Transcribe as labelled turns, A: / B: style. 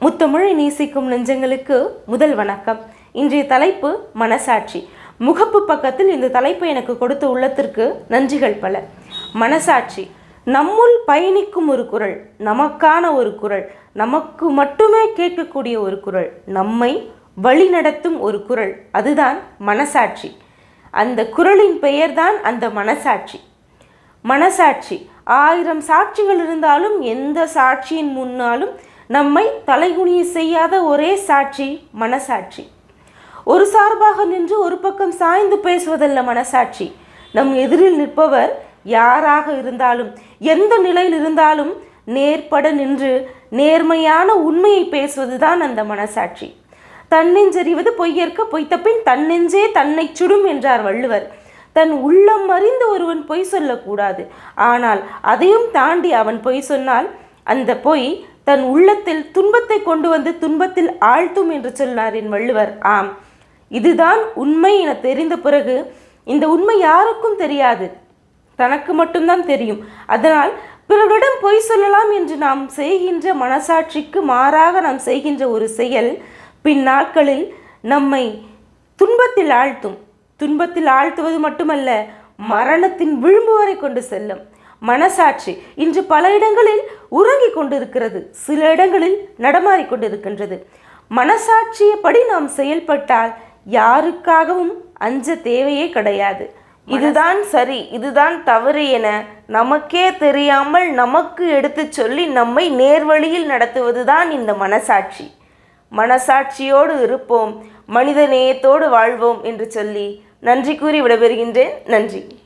A: முத்தமிழை நேசிக்கும் நெஞ்சங்களுக்கு முதல் வணக்கம். இன்றைய தலைப்பு மனசாட்சி. முகப்பு பக்கத்தில் இந்த தலைப்பை எனக்கு கொடுத்த உள்ளத்திற்கு நன்றிகள் பல. மனசாட்சி. நம்முள் பயணிக்கும் ஒரு குரல் நமக்கான ஒரு குரல் நமக்கு மட்டுமே கேட்கக்கூடிய ஒரு குரல் நம்மை வழிநடத்தும் ஒரு குரல் அதுதான் மனசாட்சி. அந்த குரலின் பெயர்தான் அந்த மனசாட்சி. மனசாட்சி. ஆயிரம் சாட்சிகள் இருந்தாலும் எந்த சாட்சியின் முன்னாலும் நம்மை தலைகுனிய செய்யாத ஒரே சாட்சி மனசாட்சி. ஒரு சார்பாக நின்று ஒரு பக்கம் சாய்ந்து பேசுவதல்ல மனசாட்சி. நம் எதிரில் நிற்பவர் யாராக இருந்தாலும் எந்த நிலையில் இருந்தாலும் நேர்பட நின்று நேர்மையான உண்மையை பேசுவதுதான் அந்த மனசாட்சி. தன்னெஞ்சறிவது பொய்யற்க பொய்த்தப்பின் தன்னெஞ்சே தன்னை சுடும் என்றார் வள்ளுவர். தன் உள்ளம் அறிந்து ஒருவன் பொய் சொல்லக்கூடாது. ஆனால் அதையும் தாண்டி அவன் பொய் சொன்னால் அந்த பொய் தன் உள்ளத்தில் துன்பத்தை கொண்டு வந்து துன்பத்தில் ஆழ்த்தும் என்று சொன்னார் என் வள்ளுவர். ஆம் இதுதான் உண்மை என தெரிந்த பிறகு இந்த உண்மை யாருக்கும் தெரியாது. தனக்கு மட்டும்தான் தெரியும். அதனால் பிறரிடம் பொய் சொல்லலாம் என்று நாம் செய்கின்ற மனசாட்சிக்கு மாறாக நாம் செய்கின்ற ஒரு செயல் பின் நாட்களில் நம்மை துன்பத்தில் ஆழ்த்தும். துன்பத்தில் ஆழ்த்துவது மட்டுமல்ல மரணத்தின் விளிம்பு வரை கொண்டு செல்லும். மனசாட்சி இன்று பல இடங்களில் உறங்கிக் கொண்டிருக்கிறது. சில இடங்களில் நடமாறி கொண்டிருக்கின்றது. மனசாட்சியப்படி நாம் செயல்பட்டால் யாருக்காகவும் அஞ்ச தேவையே கிடையாது. இதுதான் சரி இதுதான் தவறு என நமக்கே தெரியாமல் நமக்கு எடுத்துச் சொல்லி நம்மை நேர்வழியில் நடத்துவதுதான் இந்த மனசாட்சி. மனசாட்சியோடு இருப்போம் மனித நேயத்தோடு வாழ்வோம் என்று சொல்லி நன்றி கூறி விடைபெறுகின்றேன். நன்றி.